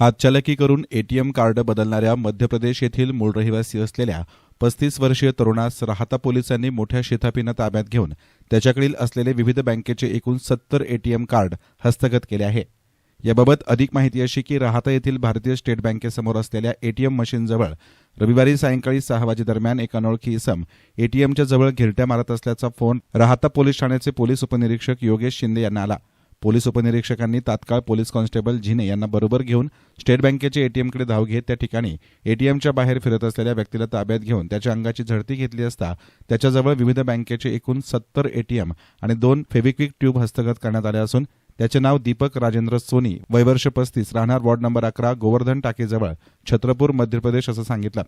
हातचालकी करून ATM card बदलणाऱ्या मध्य प्रदेश येथील मूळ रहिवासी असलेल्या पस्तीस वर्षीय तरुणास राहता पोलिसांनी मोठ्या शिताफीनं ताब्यात घेऊन त्याच्याकडील असलेले विविध बँकेचे एकूण सत्तर एटीएम कार्ड हस्तगत केले आहे. याबाबत अधिक माहिती अशी की राहता येथील भारतीय स्टेट बँकेसमोर असलेल्या एटीएम मशीनजवळ रविवारी सायंकाळी सहा वाजेदरम्यान एक अनोळखी इसम एटीएमच्या जवळ घिरट्या मारत असल्याचा फोन राहता पोलीस ठाण्याचे पोलीस उपनिरीक्षक योगेश शिंदे यांना आला. पोलीस उपनिरीक्षकांनी तात्काळ पोलीस कॉन्स्टेबल झिने यांना बरोबर घेऊन स्टेट बँकेच्या एटीएमकडे धाव घेत त्या ठिकाणी एटीएमच्या बाहेर फिरत असलेल्या व्यक्तीला ताब्यात घेऊन त्याच्या अंगाची झडती घेतली असता त्याच्याजवळ विविध बँकेचे एकूण सत्तर एटीएम आणि दोन फेविक्विक ट्यूब हस्तगत करण्यात आले असून त्याचे नाव दीपक राजेंद्र सोनी वयवर्ष पस्तीस राहणार वॉर्ड नंबर अकरा गोवर्धन टाकेजवळ छत्रपूर मध्य प्रदेश असं सांगितलं.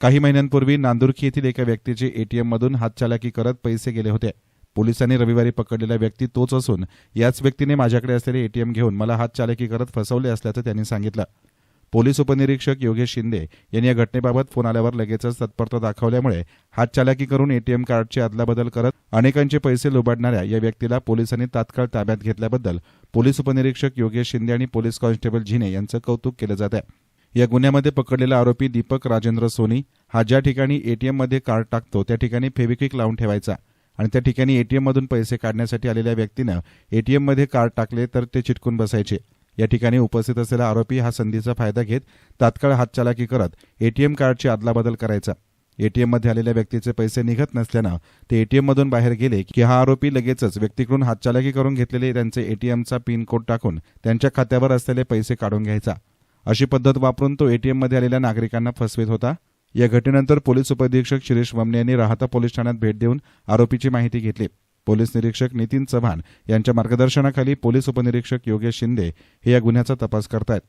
काही महिन्यांपूर्वी नांदुरखी येथील एका व्यक्तीचे एटीएममधून हातचालाकी करत पैसे गेले होते. पोलिसांनी रविवारी पकडलेला व्यक्ती तोच असून याच व्यक्तीने माझ्याकडे असलेले एटीएम घेऊन मला हातचालाकी करत फसवले असल्याचं त्यांनी सांगितलं. पोलीस उपनिरीक्षक योगेश शिंदे यांनी या घटनेबाबत फोन आल्यावर लगेचच तत्परता दाखवल्यामुळे हातचालाकी करून एटीएम कार्डची अदलाबदल करत अनेकांचे पैसे लुबाडणाऱ्या या व्यक्तीला पोलिसांनी तात्काळ ताब्यात घेतल्याबद्दल पोलीस उपनिरीक्षक योगेश शिंदे आणि पोलीस कॉन्स्टेबल झिने यांचं कौतुक केलं जात आहे. या गुन्ह्यामध्ये पकडलेला आरोपी दीपक राजेंद्र सोनी हा ज्या ठिकाणी एटीएममध्ये कार्ड टाकतो त्या ठिकाणी फेविक्विक लावून ठेवायचा. आणि त्या ठिकाणी एटीएममधून पैसे काढण्यासाठी आलेल्या व्यक्तीनं एटीएममध्ये कार्ड टाकले तर ते चिटकून बसायचे. या ठिकाणी उपस्थित असलेला आरोपी हा संधीचा फायदा घेत तात्काळ हातचालाकी करत एटीएम कार्डची अदलाबदल करायचा. एटीएममध्ये आलेल्या व्यक्तीचे पैसे निघत नसल्यानं ते एटीएममधून बाहेर गेले की हा आरोपी लगेचच व्यक्तीकडून हातचालाकी करून घेतलेले त्यांचे एटीएमचा पिन कोड टाकून त्यांच्या खात्यावर असलेले पैसे काढून घ्यायचा. अशी पद्धत वापरून तो एटीएममध्ये आलेल्या नागरिकांना फसवीत होता. या घटनेनंतर पोलीस उपअधीक्षक शिरीष वमने यांनी राहता पोलीस ठाण्यात भेट देऊन आरोपीची माहिती घेतली. पोलीस निरीक्षक नितीन चव्हाण यांच्या मार्गदर्शनाखाली पोलीस उपनिरीक्षक योगेश शिंदे हे या गुन्ह्याचा तपास करतायत.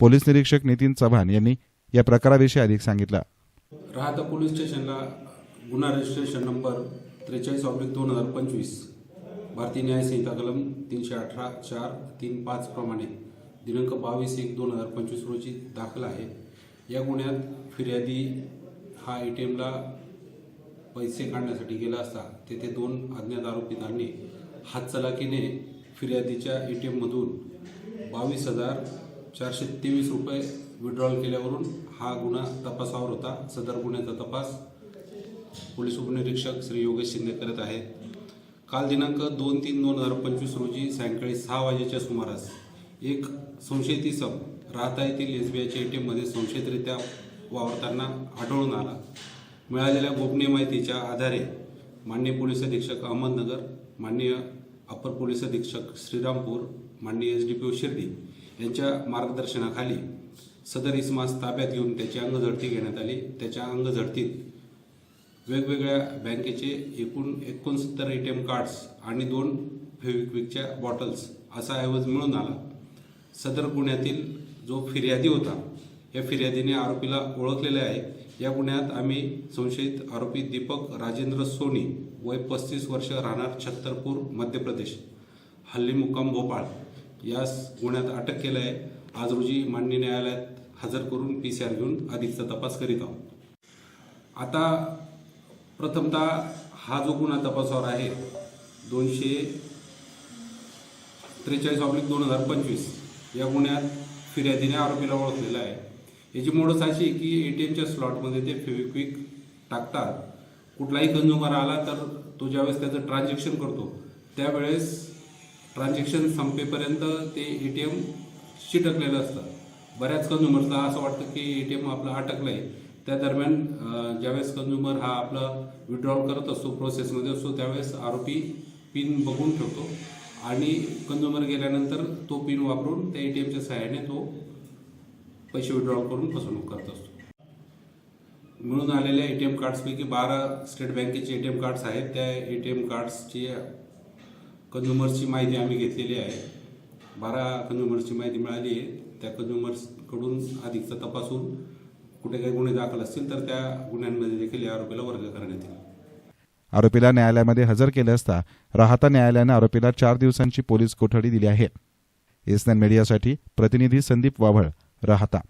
पोलीस निरीक्षक नितीन चव्हाण यांनी या प्रकाराविषयी अधिक सांगितलं. राहता पोलीस स्टेशनला गुन्हा रजिस्ट्रेशन नंबर त्रेचाळीस ऑब्लिक दोन हजार पंचवीस भारतीय न्याय संहिता कलम तीनशे अठरा चार तीन पाच प्रमाणे दिनांक बावीस एक दोन हजार पंचवीस रोजी दाखल आहे. या गुन्ह्यात फिर्यादी हा ए टी एमला पैसे काढण्यासाठी गेला असता तेथे दोन अज्ञात आरोपितांनी हातचलाकीने फिर्यादीच्या ए टी एममधून बावीस हजार चारशे तेवीस रुपये विड्रॉल केल्यावरून हा गुन्हा तपासावर होता. सदर गुन्ह्याचा तपास पोलीस उपनिरीक्षक श्री योगेश शिंदे करत आहेत. काल दिनांक दोन तीन दोन हजार पंचवीस रोजी सायंकाळी सहा वाजेच्या सुमारास एक संशयित इसम राहता येथील एस बी आयच्या ए टी एममध्ये संशयितरित्या वावरताना आढळून आला. मिळालेल्या गोपनीय माहितीच्या आधारे माननीय पोलीस अधीक्षक अहमदनगर माननीय अपर पोलीस अधीक्षक श्रीरामपूर माननीय S D P O Shirdi यांच्या मार्गदर्शनाखाली सदर इसमास ताब्यात घेऊन त्याची अंगझडती घेण्यात आली. त्याच्या अंगझडतीत वेगवेगळ्या बँकेचे एकूण एकोणसत्तर ए टी एम कार्ड्स आणि दोन फेविक्विकच्या बॉटल्स असा ऐवज मिळून आला. सदर गुन्ह्यातील जो फिर्यादी होता या फिर्यादीने आरोपीला ओळखलेले आहे. या गुन्ह्यात आम्ही संशयित आरोपी दीपक राजेंद्र सोनी वय पस्तीस वर्ष राहणार छत्तरपूर मध्य प्रदेश. हल्ली मुक्काम भोपाळ. यास गुन्ह्यात अटक केलं आहे. आज रोजी मांडणी न्यायालयात हजर करून पी सी आर घेऊन अधिकचा तपास करीत आहोत. आता प्रथमतः हा जो गुन्हा तपासावर आहे दोनशे त्रेचाळीस ऑब्लिक दोन हजार पंचवीस या गुन्ह्यात फिर्यादीने आरोपीला ओळखलेला आहे. याची मोडच अशी की ए टी एमच्या स्लॉटमध्ये ते फेविक्विक टाकतात. कुठलाही कंझ्युमर आला तर तो ज्यावेळेस त्याचं ट्रान्झॅक्शन करतो त्यावेळेस ट्रान्झॅक्शन संपेपर्यंत ते ए टी एम चिटकलेलं असतं. बऱ्याच कंझ्युमर्सला असं वाटतं की ए टी एम आपलं अटकलं आहे त्या दरम्यान ज्यावेळेस कंझ्युमर हा आपला विड्रॉल करत असतो प्रोसेसमध्ये असतो त्यावेळेस आरोपी पिन बघून ठेवतो. आणि कंझ्युमर गेल्यानंतर तो पिन वापरून त्या ए टी एमच्या सहाय्याने तो पैसे विड्रॉल करून फसवणूक करत असतो. मिळून आलेल्या ए टी एम कार्ड्सपैकी बारा स्टेट बँकेचे ए टी एम कार्ड्स आहेत. त्या ए टी एम कार्ड्सची कंझ्युमर्सची माहिती आम्ही घेतलेली आहे. बारा कंझ्युमर्सची माहिती मिळाली आहे. त्या कंझ्युमर्सकडून अधिकचा तपासून कुठे काही गुन्हे दाखल असतील तर त्या गुन्ह्यांमध्ये देखील या आरोपीला वर्ग करण्यात येईल. आरोपीला न्यायालयामध्ये हजर केले असता राहता न्यायालयानं आरोपीला चार दिवसांची पोलीस कोठडी दिली आहे. एसन मीडियासाठी प्रतिनिधी संदीप वाभळ राहता.